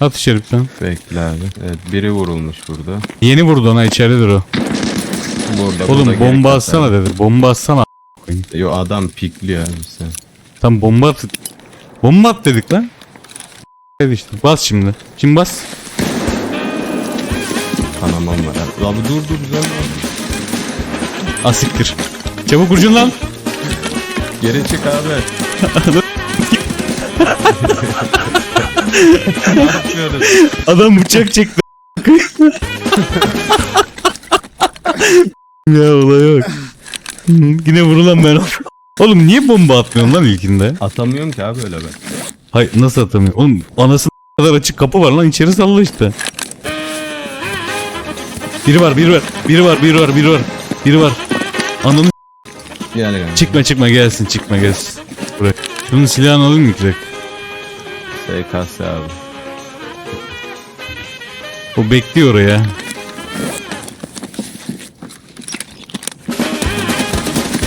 At içeri bir tane. Bekle abi. Evet biri vurulmuş burada. Yeni vurdu ona içeridir o. Burada Oğlum burada bomba atsana dedi. Bomba atsana. Yo adam pikliyor abi sen. Tam bomba at. Bomba at dedik lan. Dedi işte. Bas şimdi. Şimdi bas. Kanamam var abi. Abi dur dur güzel. Asiktir. Çabuk ucun lan. Geri çık abi. Adam bıçak çekti. ya olay yok. Yine vurulan ben. Oğlum niye bomba atmıyorsun lan ilkinde? Atamıyorum ki abi öyle ben. Hayır nasıl atamıyor? Oğlum anasının kadar açık kapı var lan içeri salla işte. Biri var, biri var, biri var, biri var, biri var. Biri var. Ananı Gel gel. çıkma çıkma gelsin, çıkma gelsin. Bırak. Şunun silahını alayım mı direkt? SKS abi. O bekliyor oraya.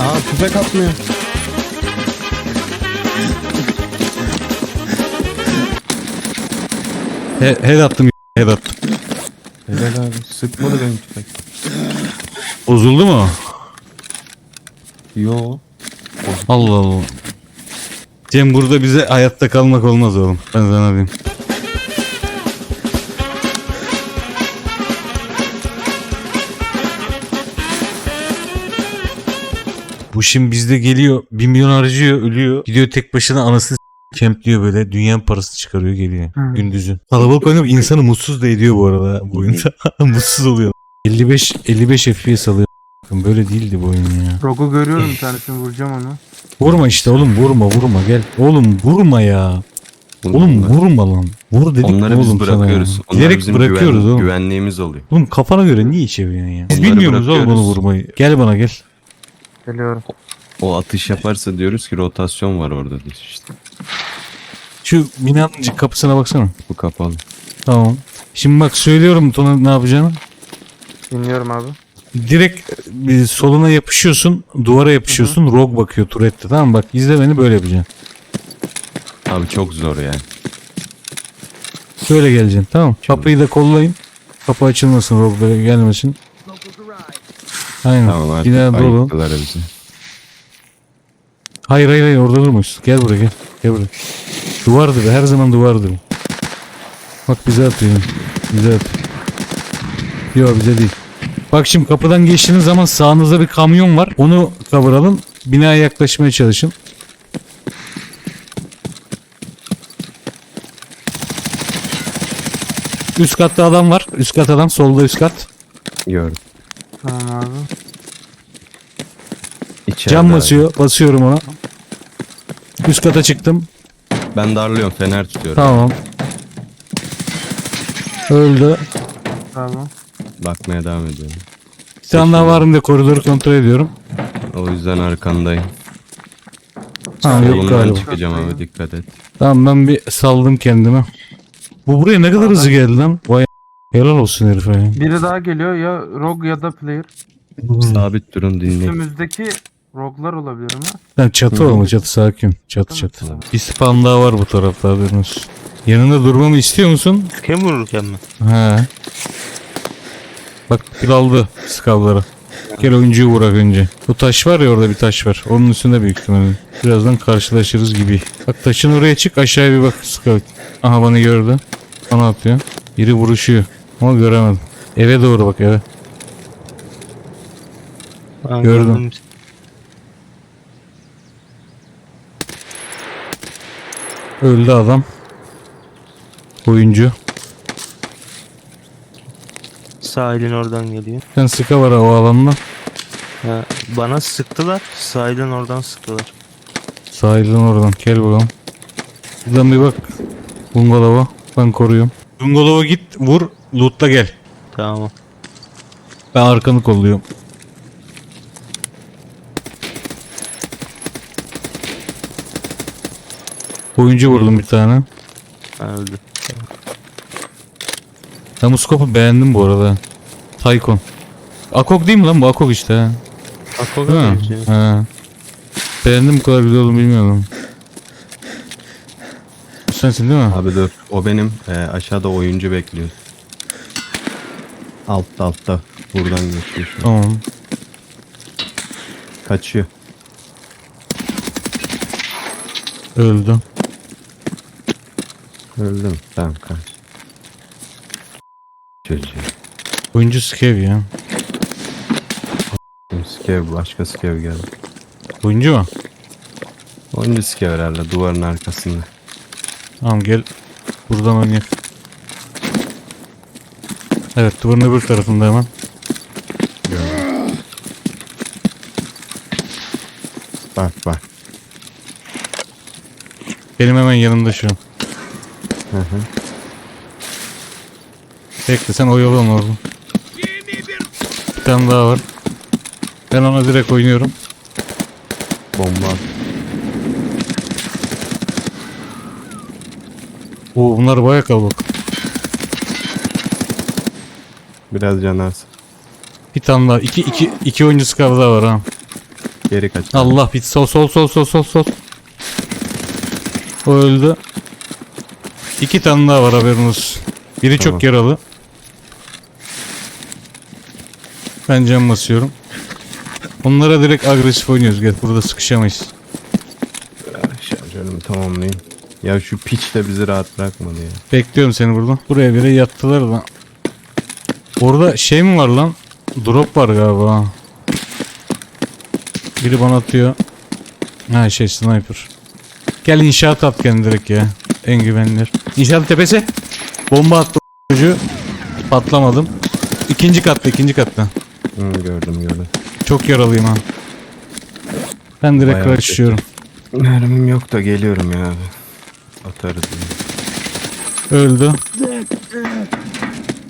Aa tüfek atmıyor. He, head attım, head attım. Helal abi. Sıkmadı benim tüfek. Bozuldu mu? Yo. Allah Allah. Cem burada bize hayatta kalmak olmaz oğlum. Ben sana diyeyim. Bu şimdi bizde geliyor. Bir milyon harcıyor ölüyor. Gidiyor tek başına anasını kempliyor böyle. Dünyanın parası çıkarıyor geliyor. Gündüzün. Kalabalık oynamak insanı mutsuz da ediyor bu arada bu oyunda. mutsuz oluyor. 55 55 FPS alıyor. Bakın Böyle değildi bu oyun ya. Rogu görüyorum bir tanesini vuracağım onu. Vurma işte oğlum vurma vurma gel. Oğlum vurma ya. Oğlum vurma lan. Vur dedik Onları oğlum biz sana bırakıyoruz. ya. Onlar Bilerek bizim bırakıyoruz güven- oğlum. güvenliğimiz oluyor. Oğlum kafana göre niye çeviriyorsun ya? Biz Onları bilmiyoruz oğlum bunu bırakıyoruz. vurmayı. Gel bana gel. Geliyorum. O atış yaparsa diyoruz ki rotasyon var orada diyoruz işte. Şu binanın kapısına baksana. Bu kapalı. Tamam. Şimdi bak söylüyorum Tuna ne yapacağını. Dinliyorum abi. Direkt e, soluna yapışıyorsun. Duvara yapışıyorsun. Rog bakıyor turette tamam mı? Bak izle beni böyle yapacaksın. Abi çok zor yani. Böyle geleceksin tamam mı? Kapıyı da kollayın. Kapı açılmasın Rog böyle gelmesin. Aynen. Tamam artık dolu. bizi. Hayır hayır hayır orada durmuş. Gel buraya gel. Gel buraya. Duvardır her zaman duvardır. Bak bize atıyor. Bize atıyor. Yok bize değil. Bak şimdi kapıdan geçtiğiniz zaman sağınızda bir kamyon var. Onu kavuralım. Binaya yaklaşmaya çalışın. Üst katta adam var. Üst kat adam. Solda üst kat. Gördüm. Tamam abi. İçeride Cam abi. basıyor. Basıyorum ona. Üst kata çıktım. Ben darlıyorum fener tutuyorum. Tamam. Öldü. Tamam. Bakmaya devam ediyorum. Bir tane daha var mı diye koridoru kontrol ediyorum. O yüzden arkandayım. Ha yok Solundan galiba. çıkacağım abi dikkat et. Tamam ben bir saldım kendime. Bu buraya ne kadar hızlı geldi lan. Vay helal olsun herife ya. Biri daha geliyor ya Rog ya da Player. Sabit durun dinleyin. Üstümüzdeki Roglar olabilir mi? Lan çatı var mı çatı sakin. Çatı çatı. Bir spam daha var bu tarafta haberin olsun. Yanında durmamı istiyor musun? Kim vururken mi? He. Bak pil aldı skavları. Gel oyuncuyu vurak önce. Bu taş var ya orada bir taş var. Onun üstünde büyük ihtimalle. Birazdan karşılaşırız gibi. Bak taşın oraya çık aşağıya bir bak scout. Aha bana gördü. Bana atıyor. Biri vuruşuyor. Ama göremedim. Eve doğru bak eve. Ben Gördüm. gördüm. Öldü adam. Oyuncu. Sahilin oradan geliyor. Sen sıka var o alanda. Ha, bana sıktılar. Sahilin oradan sıktılar. Sahilden oradan. Gel bakalım. Buradan bir bak. Bungalova. Ben koruyorum. Bungalova git vur. Loot'la gel. Tamam. Ben arkanı kolluyorum. Oyuncu vurdum bir tane. Öldü. Ben bu scope'u beğendim bu arada. Taikon. Akok değil mi lan bu Akok işte ha. Değil mi? benziyor. Beğendim bu kadar güzel olduğunu bilmiyordum. sensin değil mi? Abi dur. O benim. Ee, aşağıda oyuncu bekliyor. Altta altta. Buradan geçiyor şu an. Tamam. Kaçıyor. Öldü. Öldüm. Tamam kaç. Çocuğu. Oyuncu skev ya. Skev başka skev geldi. Oyuncu mu? Oyuncu skev herhalde duvarın arkasında. Tamam gel. Buradan oynayalım. Evet duvarın öbür tarafında hemen. Bak bak. Benim hemen yanımda şu an. Hı hı. Bekle sen oyalan orada. Tane daha var. Ben ona direkt oynuyorum. Bomba. Oo bunlar baya kalabalık. Biraz canas. Bir tane daha. İki, iki, iki oyuncusu kaldı daha var ha. Geri kaç. Allah bit sol sol sol sol sol sol. O öldü. İki tane daha var haberiniz. Biri Tamam. çok yaralı. Ben cam basıyorum. Onlara direkt agresif oynuyoruz. Gel burada sıkışamayız. Şarjörümü tamamlayayım. Ya şu piç de bizi rahat bırakmadı ya. Bekliyorum seni burada. Buraya bire yattılar da. Orada şey mi var lan? Drop var galiba. Biri bana atıyor. Ha şey sniper. Gel inşaat at kendini direkt ya. En güvenilir. İnşaat tepesi. Bomba attı çocuğu. Patlamadım. İkinci katta ikinci katta. Hı, gördüm gördüm. Çok yaralıyım ha. Ben direkt Bayağı rushlıyorum. Mermim yok da geliyorum ya abi. Atarız. Öldü.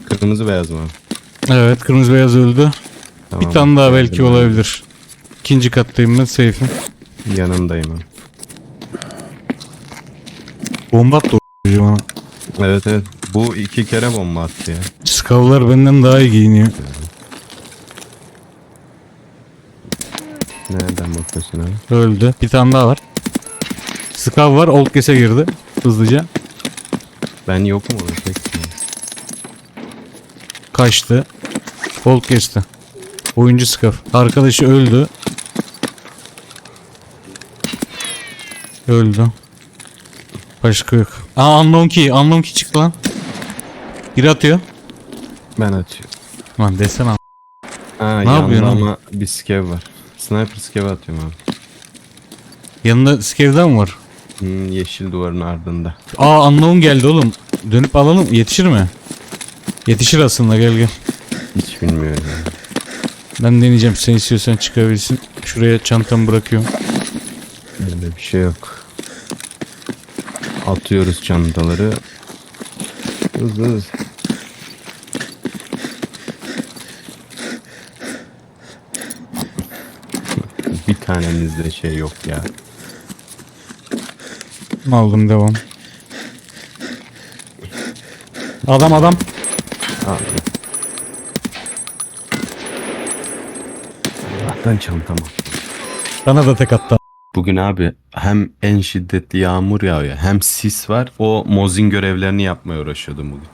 Kırmızı beyaz mı? Evet kırmızı beyaz öldü. Tamam, Bir tane daha belki geldim ben. olabilir. İkinci kattayım ben safe'im. Yanındayım abi. Bomba attı o bana. Evet evet. Bu iki kere bomba attı ya. Skavlar benden daha iyi giyiniyor. Nereden bakıyorsun abi? Öldü. Bir tane daha var. Skav var. Old Guess'e girdi. Hızlıca. Ben yokum orada tek. Kaçtı. Old Guess'te. Oyuncu Skav. Arkadaşı öldü. Öldü. Başka yok. Aa Unknown Key. Unknown Key çıktı lan. Biri atıyor. Ben açıyorum. Lan desene. Aa, Ne yanında yapıyorsun ama bir skev var. Sniper skev atıyorum abi. Yanında Skav'den mi var? Hmm, yeşil duvarın ardında. Aa Unknown geldi oğlum. Dönüp alalım. Yetişir mi? Yetişir aslında gel gel. Hiç bilmiyorum. yani. Ben deneyeceğim. Sen istiyorsan çıkabilirsin. Şuraya çantamı bırakıyorum. Öyle bir şey yok. Atıyoruz çantaları. Hızlı hızlı. Bir tanemizde şey yok ya. Aldım devam. Adam adam. Abi. Allah'tan çantam. Bana da tek attı. Bugün abi hem en şiddetli yağmur yağıyor hem sis var. O mozin görevlerini yapmaya uğraşıyordum bugün.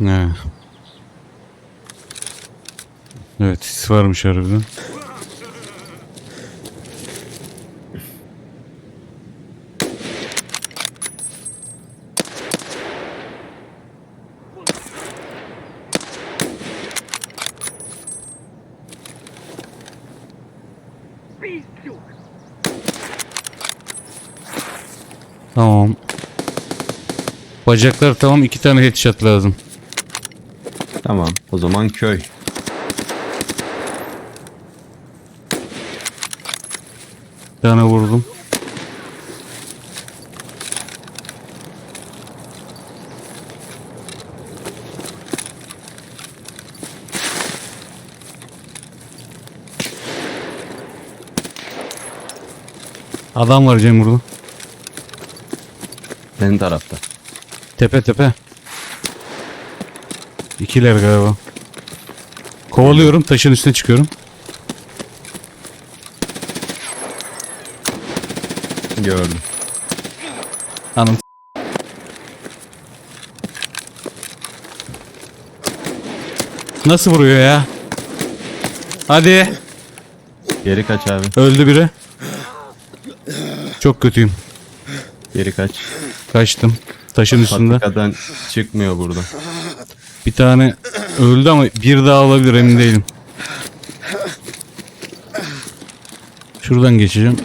Ne? Evet sis varmış harbiden. Tamam. Bacaklar tamam iki tane headshot lazım. Tamam o zaman köy. Bir tane vurdum. Adam var Cem burada. Senin tarafta. Tepe tepe. İkiler galiba. Kovalıyorum. Taşın üstüne çıkıyorum. Gördüm. Anım. Nasıl vuruyor ya? Hadi. Geri kaç abi. Öldü biri. Çok kötüyüm. Geri kaç. Kaçtım. Taşın üstünde. Patikadan çıkmıyor burada. Bir tane öldü ama bir daha olabilir emin değilim. Şuradan geçeceğim.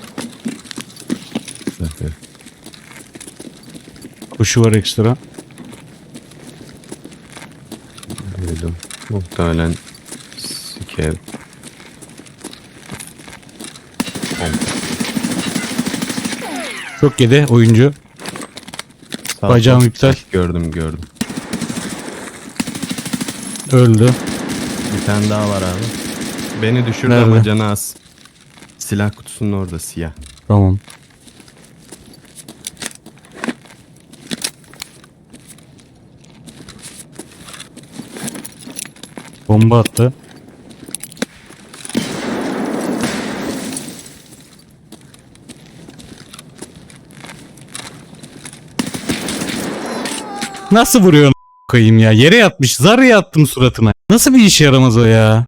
Koşu var ekstra. Duydum. Muhtemelen sikev. Çok yedi oyuncu. Sağ Bacağım sol. iptal. Gördüm gördüm. Öldü. Bir tane daha var abi. Beni düşürdü Nerede? ama canı az. Silah kutusunun orada siyah. Tamam. Bomba attı. Nasıl vuruyor koyayım ya? Yere yatmış. Zar yattım suratına. Nasıl bir işe yaramaz o ya?